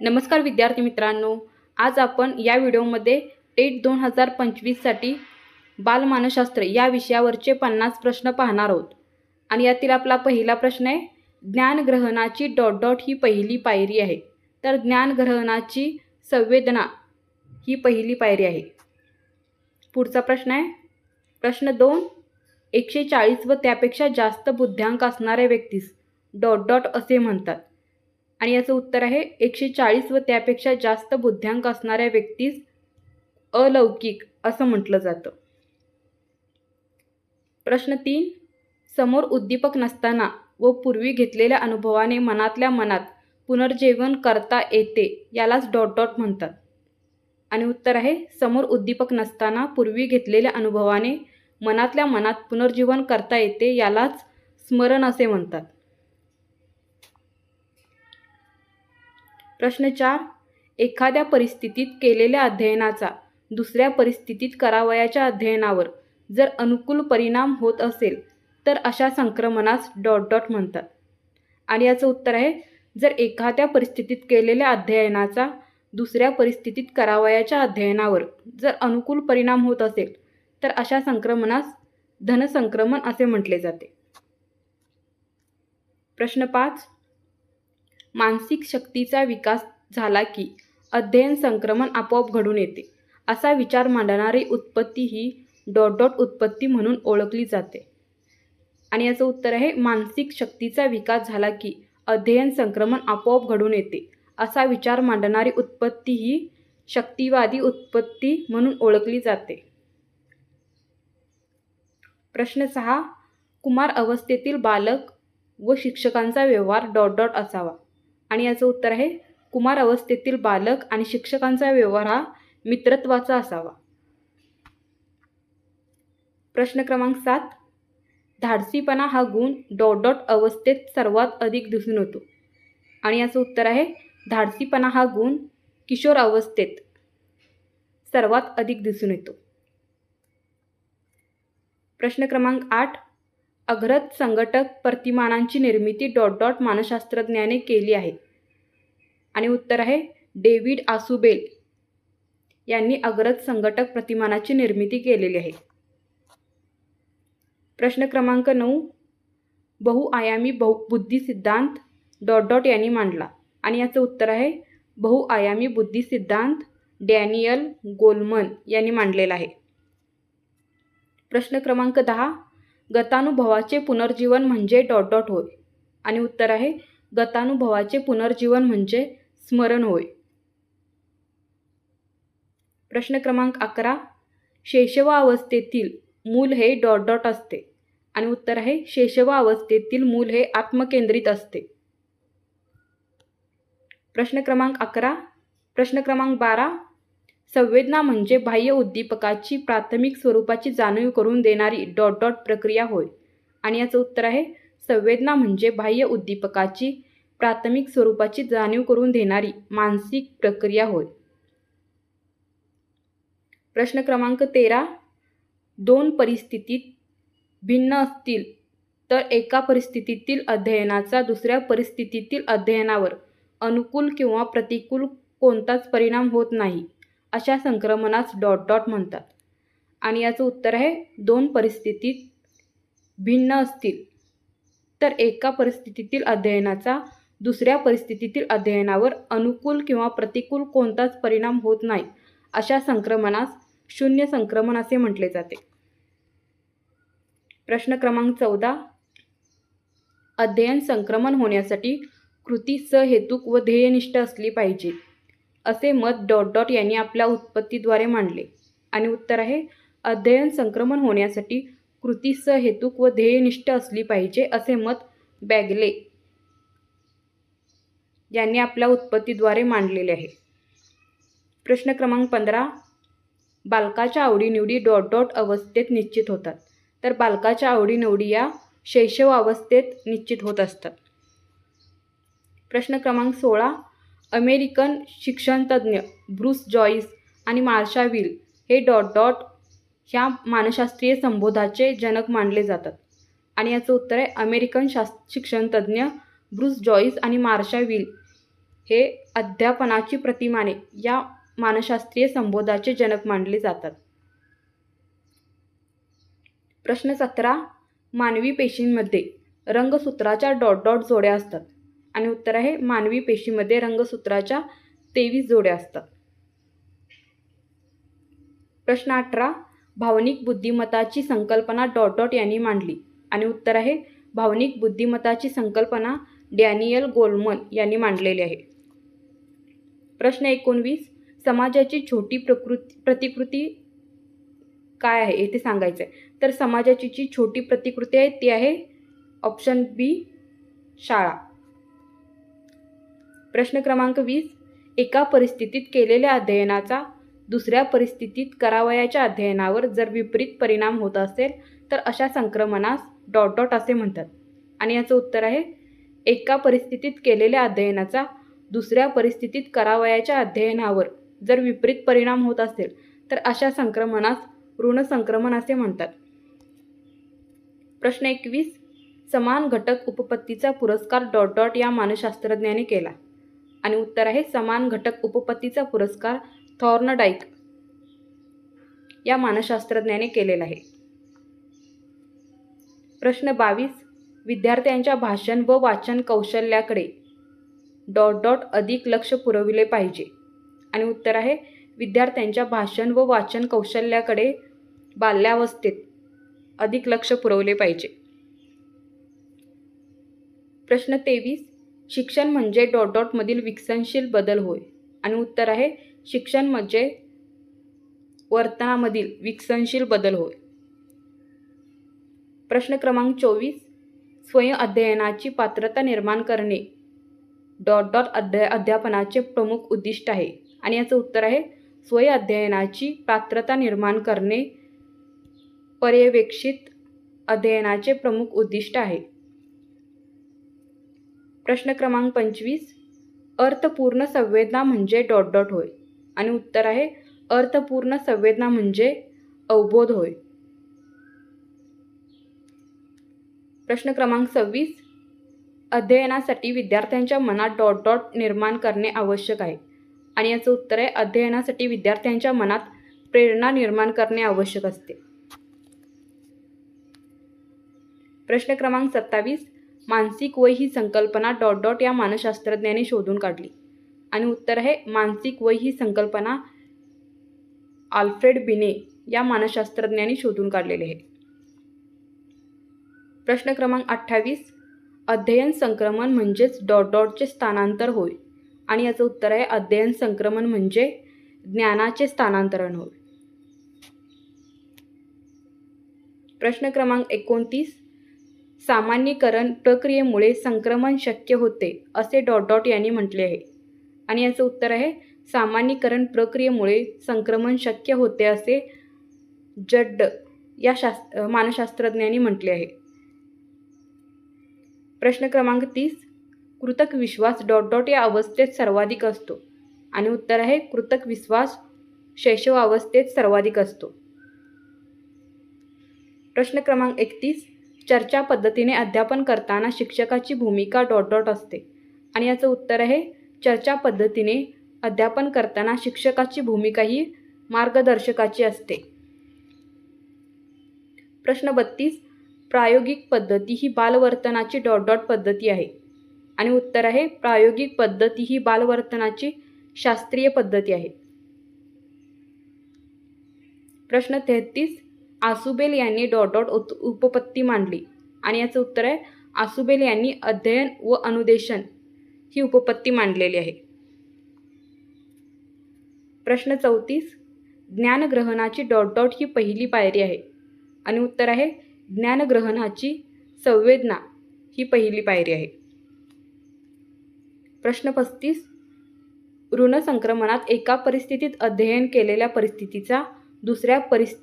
नमस्कार विद्यार्थी मित्रांनो आज आपण या व्हिडिओमध्ये टेट दोन हजार पंचवीससाठी बालमानसशास्त्र या विषयावरचे पन्नास प्रश्न पाहणार आहोत. आणि यातील आपला पहिला प्रश्न आहे ज्ञानग्रहणाची डॉट डॉट ही पहिली पायरी आहे. तर ज्ञानग्रहणाची संवेदना ही पहिली पायरी आहे. पुढचा प्रश्न आहे प्रश्न दोन एकशे चाळीस व त्यापेक्षा जास्त बुद्ध्यांक असणाऱ्या व्यक्तीस डॉट डॉट असे म्हणतात. आणि याचं उत्तर आहे एकशे चाळीस व त्यापेक्षा जास्त बुद्ध्यांक असणाऱ्या व्यक्तीस अलौकिक असं म्हटलं जातं. प्रश्न तीन समोर उद्दीपक नसताना व पूर्वी घेतलेल्या अनुभवाने मनातल्या मनात पुनर्जीवन करता येते यालाच डॉट डॉट म्हणतात. आणि उत्तर आहे समोर उद्दीपक नसताना पूर्वी घेतलेल्या अनुभवाने मनातल्या मनात पुनर्जीवन करता येते यालाच स्मरण असे म्हणतात. प्रश्न चार. एखाद्या परिस्थितीत केलेल्या अध्ययनाचा दुसऱ्या परिस्थितीत करावयाच्या अध्ययनावर जर अनुकूल परिणाम होत असेल तर अशा संक्रमणास डॉट डॉट म्हणतात. आणि याचं उत्तर आहे जर एखाद्या परिस्थितीत केलेल्या अध्ययनाचा दुसऱ्या परिस्थितीत करावयाच्या अध्ययनावर जर अनुकूल परिणाम होत असेल तर अशा संक्रमणास धनसंक्रमण असे म्हटले जाते. प्रश्न पाच. मानसिक शक्तीचा विकास झाला की अध्ययन संक्रमण आपोआप घडून येते. असा विचार मांडणारी उत्पत्ती ही डॉट डॉट उत्पत्ती म्हणून ओळखली जाते. आणि याचं उत्तर आहे मानसिक शक्तीचा विकास झाला की अध्ययन संक्रमण आपोआप घडून येते. असा विचार मांडणारी उत्पत्ती ही शक्तिवादी उत्पत्ती म्हणून ओळखली जाते. प्रश्न सहा कुमार अवस्थेतील बालक व शिक्षकांचा व्यवहार डॉट डॉट असावा. आणि याचं उत्तर आहे कुमार अवस्थेतील बालक आणि शिक्षकांचा व्यवहार हा मित्रत्वाचा असावा. प्रश्न क्रमांक सात. धाडसीपणा हा गुण डॉट डॉट अवस्थेत सर्वात अधिक दिसून येतो. आणि याचं उत्तर आहे धाडसीपणा हा गुण किशोर अवस्थेत सर्वात अधिक दिसून येतो. प्रश्न क्रमांक आठ. अग्रत संघटक प्रतिमानांची निर्मिती डॉट डॉट मानसशास्त्रज्ञाने केली आहे. आणि उत्तर आहे डेव्हिड आसुबेल यांनी अग्रत संघटक प्रतिमानाची निर्मिती केलेली आहे. प्रश्न क्रमांक नऊ बहुआयामी बहु बुद्धी सिद्धांत डॉट डॉट यांनी मांडला. आणि याचं उत्तर आहे बहुआयामी बुद्धी सिद्धांत डॅनियल गोलमन यांनी मांडलेला आहे. प्रश्न क्रमांक दहा गतानुभवाचे पुनर्जीवन म्हणजे डॉट डॉट होय. आणि उत्तर आहे गतानुभवाचे पुनर्जीवन म्हणजे स्मरण होय. प्रश्न क्रमांक अकरा. शेषवावस्थेतील मूल हे डॉट डॉट असते आणि उत्तर आहे शेषवावस्थेतील मूल हे आत्मकेंद्रित असते. प्रश्न क्रमांक अकरा. प्रश्न क्रमांक बारा. संवेदना म्हणजे बाह्य उद्दीपकाची प्राथमिक स्वरूपाची जाणीव करून देणारी डॉट डॉट प्रक्रिया होय. आणि याचं उत्तर आहे संवेदना म्हणजे बाह्य उद्दीपकाची प्राथमिक स्वरूपाची जाणीव करून देणारी मानसिक प्रक्रिया होय. प्रश्न क्रमांक तेरा. दोन परिस्थितीत भिन्न असतील तर एका परिस्थितीतील अध्ययनाचा दुसऱ्या परिस्थितीतील अध्ययनावर अनुकूल किंवा प्रतिकूल कोणताच परिणाम होत नाही अशा संक्रमणास डॉट डॉट म्हणतात. आणि याचं उत्तर आहे दोन परिस्थितीत भिन्न असतील तर एका परिस्थितीतील अध्ययनाचा दुसऱ्या परिस्थितीतील अध्ययनावर अनुकूल किंवा प्रतिकूल कोणताच परिणाम होत नाही अशा संक्रमणास शून्य संक्रमण असे म्हटले जाते. प्रश्न क्रमांक चौदा. अध्ययन संक्रमण होण्यासाठी कृती सहेतुक व ध्येयनिष्ठ असली पाहिजे असे मत डॉट डॉट यांनी आपल्या उत्पत्तीद्वारे मांडले. आणि उत्तर आहे अध्ययन संक्रमण होण्यासाठी कृती सहेतुक व ध्येयनिष्ठ असली पाहिजे असे मत बॅगले. यांनी आपल्या उत्पत्तीद्वारे मांडलेले आहे. प्रश्न क्रमांक पंधरा. बालकाच्या आवडीनिवडी डॉट डॉट अवस्थेत निश्चित होतात. तर बालकाच्या आवडीनिवडी या शैशव अवस्थेत निश्चित होत असतात. प्रश्न क्रमांक सोळा. अमेरिकन शिक्षणतज्ज्ञ ब्रूस जॉईस आणि मार्शा विल हे डॉट डॉट ह्या मानसशास्त्रीय संबोधाचे जनक मानले जातात. आणि याचं उत्तर आहे अमेरिकन शास् शिक्षणतज्ज्ञ ब्रुस जॉईस आणि मार्शा विल हे अध्यापनाची प्रतिमाने या मानसशास्त्रीय संबोधाचे जनक मानले जातात. प्रश्न सतरा. मानवी पेशींमध्ये रंगसूत्राच्या डॉट डॉट जोड्या असतात आणि उत्तर आहे मानवी पेशीमध्ये रंगसूत्राच्या तेवीस जोड्या असतात. प्रश्न अठरा. भावनिक बुद्धिमत्ताची संकल्पना डॉट डॉट यांनी मांडली आणि उत्तर आहे भावनिक बुद्धिमत्ताची संकल्पना डॅनियल गोलमन यांनी मांडलेले आहे. प्रश्न एकोणवीस समाजाची छोटी प्रकृती प्रतिकृती काय आहे? ते सांगायचं आहे तर समाजाची जी छोटी प्रतिकृती आहे ती आहे ऑप्शन बी शाळा. प्रश्न क्रमांक वीस एका परिस्थितीत केलेल्या अध्ययनाचा दुसऱ्या परिस्थितीत करावयाच्या अध्ययनावर जर विपरीत परिणाम होत असेल तर अशा संक्रमणास डॉट डॉट असे म्हणतात. आणि याचं उत्तर आहे एका परिस्थितीत केलेल्या अध्ययनाचा दुसऱ्या परिस्थितीत करावयाच्या अध्ययनावर जर विपरीत परिणाम होत असेल तर अशा संक्रमणास ऋण संक्रमण असे म्हणतात. प्रश्न एकवीस. समान घटक उपपत्तीचा पुरस्कार डॉट डॉट या मानसशास्त्रज्ञाने केला. आणि उत्तर आहे समान घटक उपपत्तीचा पुरस्कार थॉर्नडाईक या मानसशास्त्रज्ञाने केलेला आहे. प्रश्न बावीस. विद्यार्थ्यांच्या भाषण व वाचन कौशल्याकडे डॉट डॉट अधिक लक्ष पुरविले पाहिजे. आणि उत्तर आहे विद्यार्थ्यांच्या भाषण व वाचन कौशल्याकडे बाल्यावस्थेत अधिक लक्ष पुरवले पाहिजे. प्रश्न तेवीस शिक्षण म्हणजे डॉट डॉटमधील विकसनशील बदल होय. आणि उत्तर आहे शिक्षण म्हणजे वर्तनामधील विकसनशील बदल होय. प्रश्न क्रमांक चोवीस स्वयं अध्ययनाची पात्रता निर्माण करणे. डॉट डॉट अध्या अध्यापनाचे प्रमुख उद्दिष्ट आहे. आणि याचं उत्तर आहे स्वयं अध्ययनाची पात्रता निर्माण करणे पर्यवेक्षित अध्ययनाचे प्रमुख उद्दिष्ट आहे. प्रश्न क्रमांक पंचवीस अर्थपूर्ण संवेदना म्हणजे डॉट डॉट होय. आणि उत्तर आहे अर्थपूर्ण संवेदना म्हणजे अवबोध होय. प्रश्न क्रमांक सव्वीस. अध्ययनासाठी विद्यार्थ्यांच्या मनात डॉट डॉट निर्माण करणे आवश्यक आहे. आणि याचं उत्तर आहे अध्ययनासाठी विद्यार्थ्यांच्या मनात प्रेरणा निर्माण करणे आवश्यक असते. प्रश्न क्रमांक सत्तावीस. मानसिक वय ही संकल्पना डॉट डॉट या मानसशास्त्रज्ञाने शोधून काढली. आणि उत्तर आहे मानसिक वय ही संकल्पना आल्फ्रेड बिने या मानसशास्त्रज्ञांनी शोधून काढलेले आहे. प्रश्न क्रमांक अठ्ठावीस अध्ययन संक्रमण म्हणजेच डॉट डॉटचे स्थानांतर होय. आणि याचं उत्तर आहे अध्ययन संक्रमण म्हणजे ज्ञानाचे स्थानांतरण होय. प्रश्न क्रमांक एकोणतीस सामान्यीकरण प्रक्रियेमुळे संक्रमण शक्य होते असे डॉट डॉट यांनी म्हटले आहे. आणि याचं उत्तर आहे सामान्यीकरण प्रक्रियेमुळे संक्रमण शक्य होते असे जड्ड या शास् मानसशास्त्रज्ञांनी म्हटले आहे. प्रश्न क्रमांक तीस. कृतक विश्वास डॉट डॉट या अवस्थेत सर्वाधिक असतो. आणि उत्तर आहे कृतक विश्वास शैशव अवस्थेत सर्वाधिक असतो. प्रश्न क्रमांक एकतीस. चर्चा पद्धतीने अध्यापन करताना शिक्षकाची भूमिका डॉट डॉट असते. आणि याचं उत्तर आहे चर्चा पद्धतीने अध्यापन करताना शिक्षकाची भूमिका ही मार्गदर्शकाची असते. प्रश्न बत्तीस. प्रायोगिक पद्धती ही बालवर्तनाची डॉट डॉट पद्धती आहे. आणि उत्तर आहे प्रायोगिक पद्धती ही बालवर्तनाची शास्त्रीय पद्धती आहे. प्रश्न तेहतीस आसुबेल यांनी डॉट डॉट उपपत्ती मांडली. आणि याचं उत्तर आहे आसुबेल यांनी अध्ययन व अनुदेशन ही उपपत्ती मांडलेली आहे. प्रश्न चौतीस ज्ञानग्रहणाची डॉट डॉट ही पहिली पायरी आहे. आणि उत्तर आहे ज्ञानग्रहणाची संवेदना ही पहिली पायरी आहे. प्रश्न पस्तीस. ऋण संक्रमणात एका परिस्थितीत अध्ययन केलेल्या परिस्थितीचा दुसऱ्या परिस्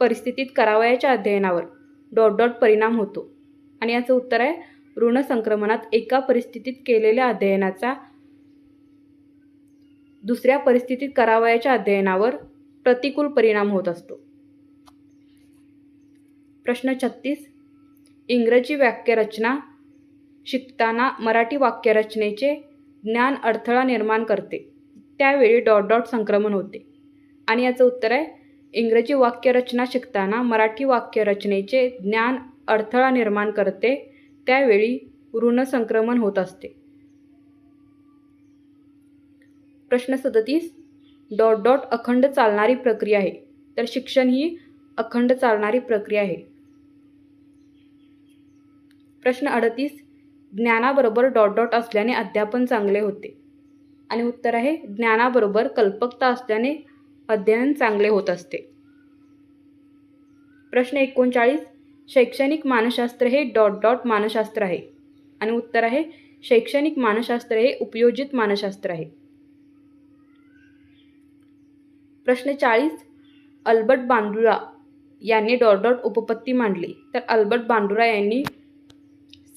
परिस्थितीत करावयाच्या अध्ययनावर डॉट डॉट परिणाम होतो. आणि याचं उत्तर आहे ऋण संक्रमणात एका परिस्थितीत केलेल्या अध्ययनाचा दुसऱ्या परिस्थितीत करावयाच्या अध्ययनावर प्रतिकूल परिणाम होत असतो. प्रश्न छत्तीस. इंग्रजी वाक्यरचना शिकताना मराठी वाक्यरचनेचे ज्ञान अडथळा निर्माण करते. त्यावेळी डॉट डॉट संक्रमण होते. आणि याचं उत्तर आहे इंग्रजी वाक्यरचना शिकताना मराठी वाक्यरचनेचे ज्ञान अडथळा निर्माण करते त्यावेळी ऋण संक्रमण होत असते. प्रश्न सदतीस. डॉट डॉट अखंड चालणारी प्रक्रिया आहे. तर शिक्षण ही अखंड चालणारी प्रक्रिया आहे. प्रश्न अडतीस ज्ञानाबरोबर डॉट डॉट असल्याने अध्यापन चांगले होते. आणि उत्तर आहे ज्ञानाबरोबर कल्पकता असल्याने अध्ययन चांगले होत असते. प्रश्न एकोणचाळीस शैक्षणिक मानसशास्त्र हे डॉट डॉट मानसशास्त्र आहे. आणि उत्तर आहे शैक्षणिक मानसशास्त्र हे उपयोजित मानसशास्त्र आहे. प्रश्न चाळीस अल्बर्ट बांडुरा यांनी डॉट डॉट उपपत्ती मांडली. तर अल्बर्ट बांडुरा यांनी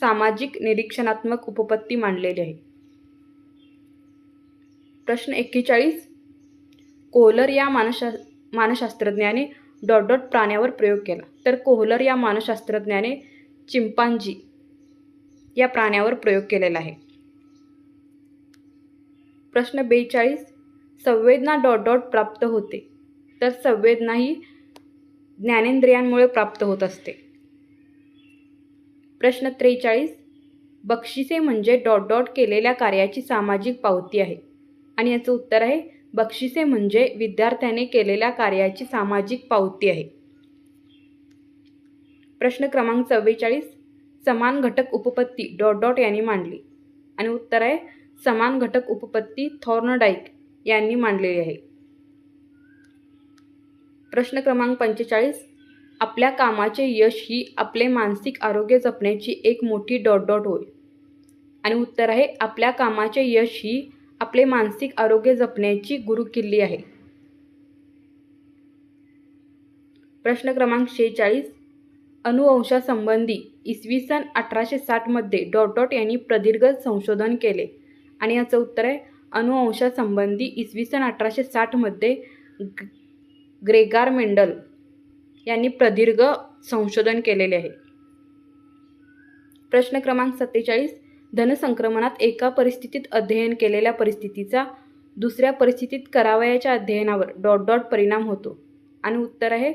सामाजिक निरीक्षणात्मक उपपत्ती मांडलेली आहे. प्रश्न एक्केचाळीस. कोहलर या मानशा मानसशास्त्रज्ञाने डॉट डॉट प्राण्यावर प्रयोग केला. तर कोहलर या मानसशास्त्रज्ञाने चिंपांजी या प्राण्यावर प्रयोग केलेला आहे. प्रश्न बेचाळीस. संवेदना डॉट डॉट प्राप्त होते. तर संवेदना ही ज्ञानेंद्रियांमुळे प्राप्त होत असते. प्रश्न त्रेचाळीस. बक्षिसे म्हणजे डॉट डॉट केलेल्या कार्याची सामाजिक पावती आहे. आणि याचं उत्तर आहे बक्षिसे म्हणजे विद्यार्थ्याने केलेल्या कार्याची सामाजिक पावती आहे. प्रश्न क्रमांक चव्वेचाळीस. समान घटक उपपत्ती डॉट डॉट यांनी मांडली. आणि उत्तर आहे समान घटक उपपत्ती थॉर्नडाईक यांनी मांडलेली आहे. प्रश्न क्रमांक पंचेचाळीस. आपल्या कामाचे यश ही आपले मानसिक आरोग्य जपण्याची एक मोठी डॉट डॉट होय. आणि उत्तर आहे आपल्या कामाचे यश ही आपले मानसिक आरोग्य जपण्याची गुरुकिल्ली आहे. प्रश्न क्रमांक शेहेचाळीस. अनुवंशासंबंधी इसवी सन अठराशे साठमध्ये डॉट डॉट यांनी प्रदीर्घ संशोधन केले. आणि याचं उत्तर आहे अनुवंशासंबंधी इसवी सन अठराशे साठमध्ये ग्रेगार मेंडल यांनी प्रदीर्घ संशोधन केलेले आहे. प्रश्न क्रमांक सत्तेचाळीस धनसंक्रमणात एका परिस्थितीत अध्ययन केलेल्या परिस्थितीचा दुसऱ्या परिस्थितीत करावयाच्या अध्ययनावर डॉट डॉट परिणाम होतो. आणि उत्तर आहे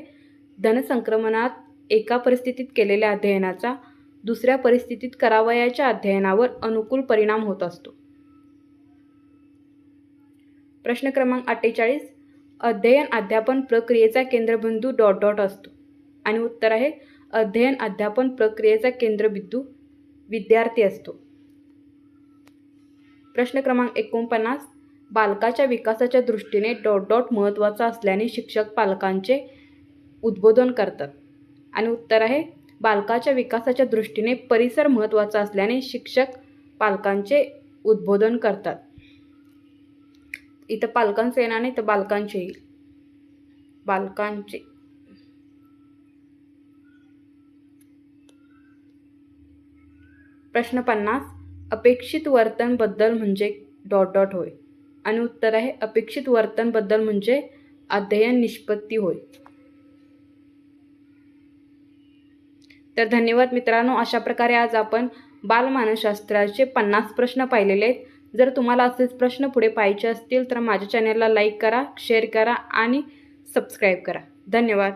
धनसंक्रमणात एका परिस्थितीत केलेल्या अध्ययनाचा दुसऱ्या परिस्थितीत करावयाच्या अध्ययनावर अनुकूल परिणाम होत असतो. प्रश्न क्रमांक अठ्ठेचाळीस अध्ययन अध्यापन प्रक्रियेचा केंद्रबिंदू डॉट डॉट असतो. आणि उत्तर आहे अध्ययन अध्यापन प्रक्रियेचा केंद्रबिंदू विद्यार्थी असतो. प्रश्न क्रमांक एकोणपन्नास बालकाच्या विकासाच्या दृष्टीने डॉट डॉट महत्त्वाचा असल्याने शिक्षक पालकांचे उद्बोधन करतात. आणि उत्तर आहे बालकाच्या विकासाच्या दृष्टीने परिसर महत्त्वाचा असल्याने शिक्षक पालकांचे उद्बोधन करतात. इथं पालकांचं येणार नाही तर बालकांचे येईल बालकांचे. प्रश्न पन्नास. अपेक्षित वर्तनबद्दल म्हणजे डॉट डॉट होय. आणि उत्तर आहे अपेक्षित वर्तनबद्दल म्हणजे अध्ययन निष्पत्ती होय. तर धन्यवाद मित्रांनो अशा प्रकारे आज आपण बालमानसशास्त्राचे पन्नास प्रश्न पाहिलेले आहेत. जर तुम्हाला असेच प्रश्न पुढे पाहायचे असतील तर माझ्या चॅनलला लाईक करा शेअर करा आणि सबस्क्राईब करा. धन्यवाद.